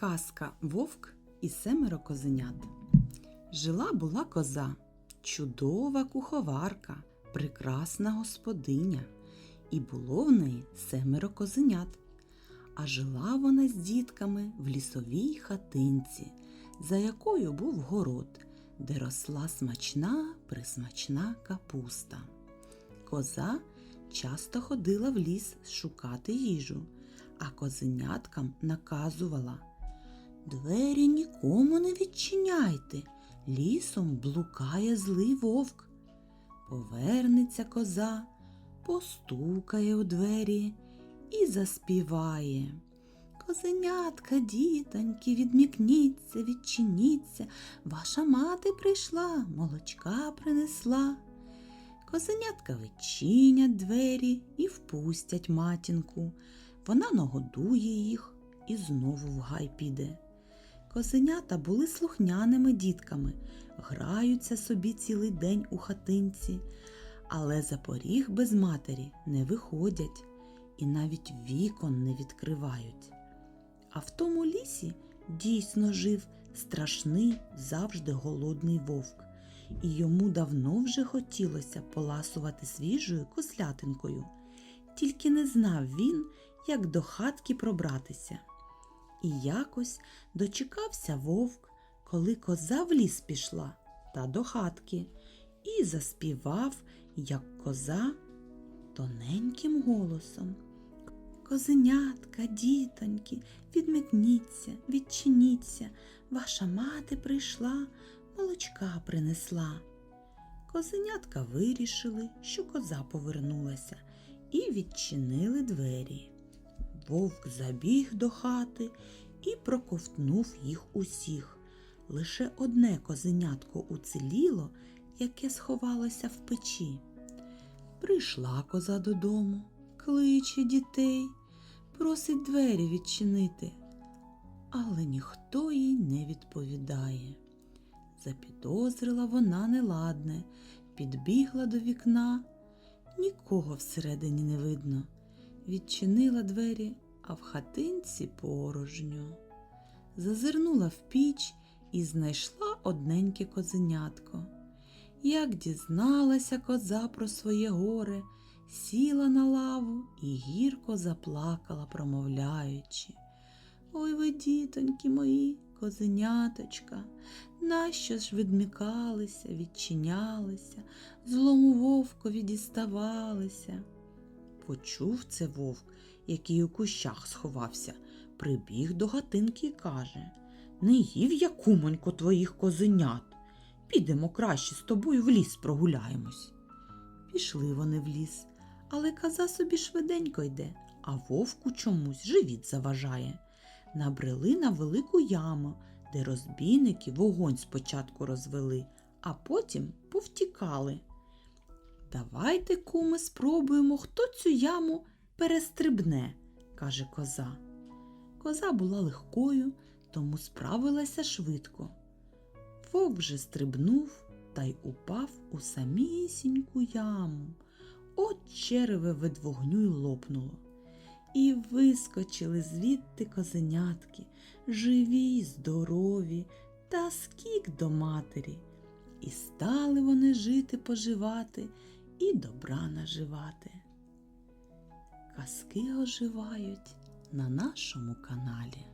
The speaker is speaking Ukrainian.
Казка Вовк і семеро козенят. Жила була коза, чудова куховарка, прекрасна господиня, і було в неї семеро козенят. А жила вона з дітками в лісовій хатинці, за якою був город, де росла смачна присмачна капуста. Коза часто ходила в ліс шукати їжу, а козеняткам наказувала Двері нікому не відчиняйте, лісом блукає злий вовк. Повернеться коза, постукає у двері і заспіває. Козенятка, дітоньки, відмікніться, відчиніться, ваша мати прийшла, молочка принесла. Козенятка відчинять двері і впустять матінку. Вона нагодує їх і знову в гай піде. Козенята були слухняними дітками, граються собі цілий день у хатинці, але за поріг без матері не виходять і навіть вікон не відкривають. А в тому лісі дійсно жив страшний завжди голодний вовк, і йому давно вже хотілося поласувати свіжою кослятинкою, тільки не знав він, як до хатки пробратися. І якось дочекався вовк, коли коза в ліс пішла та до хатки, і заспівав, як коза, тоненьким голосом. Козенятка, дітоньки, відметніться, відчиніться, ваша мати прийшла, молочка принесла. Козенятка вирішили, що коза повернулася, і відчинили двері. Вовк забіг до хати і проковтнув їх усіх. Лише одне козенятко уціліло, яке сховалося в печі. Прийшла коза додому, кличе дітей, просить двері відчинити, але ніхто їй не відповідає. Запідозрила вона неладне, підбігла до вікна, нікого всередині не видно. Відчинила двері, а в хатинці порожньо. Зазирнула в піч і знайшла одненьке козенятко. Як дізналася коза про своє горе, сіла на лаву і гірко заплакала, промовляючи. Ой ви, дітоньки мої, козеняточка, нащо ж відмикалися, відчинялися, злому вовкові діставалися. Почув це вовк, який у кущах сховався, прибіг до гатинки і каже Не їв я, кумонько, твоїх козенят. Підемо краще з тобою в ліс прогуляємось. Пішли вони в ліс, але коза собі швиденько йде, а вовку чомусь живіт заважає. Набрели на велику яму, де розбійники вогонь спочатку розвели, а потім повтікали. Давайте, куми, спробуємо, хто цю яму перестрибне, каже коза. Коза була легкою, тому справилася швидко. Вовк же стрибнув та й упав у самісіньку яму. От череве від вогню й лопнуло. І вискочили звідти козенятки, живі й здорові, та скік до матері. І стали вони жити поживати і добра наживати. Казки оживають на нашому каналі.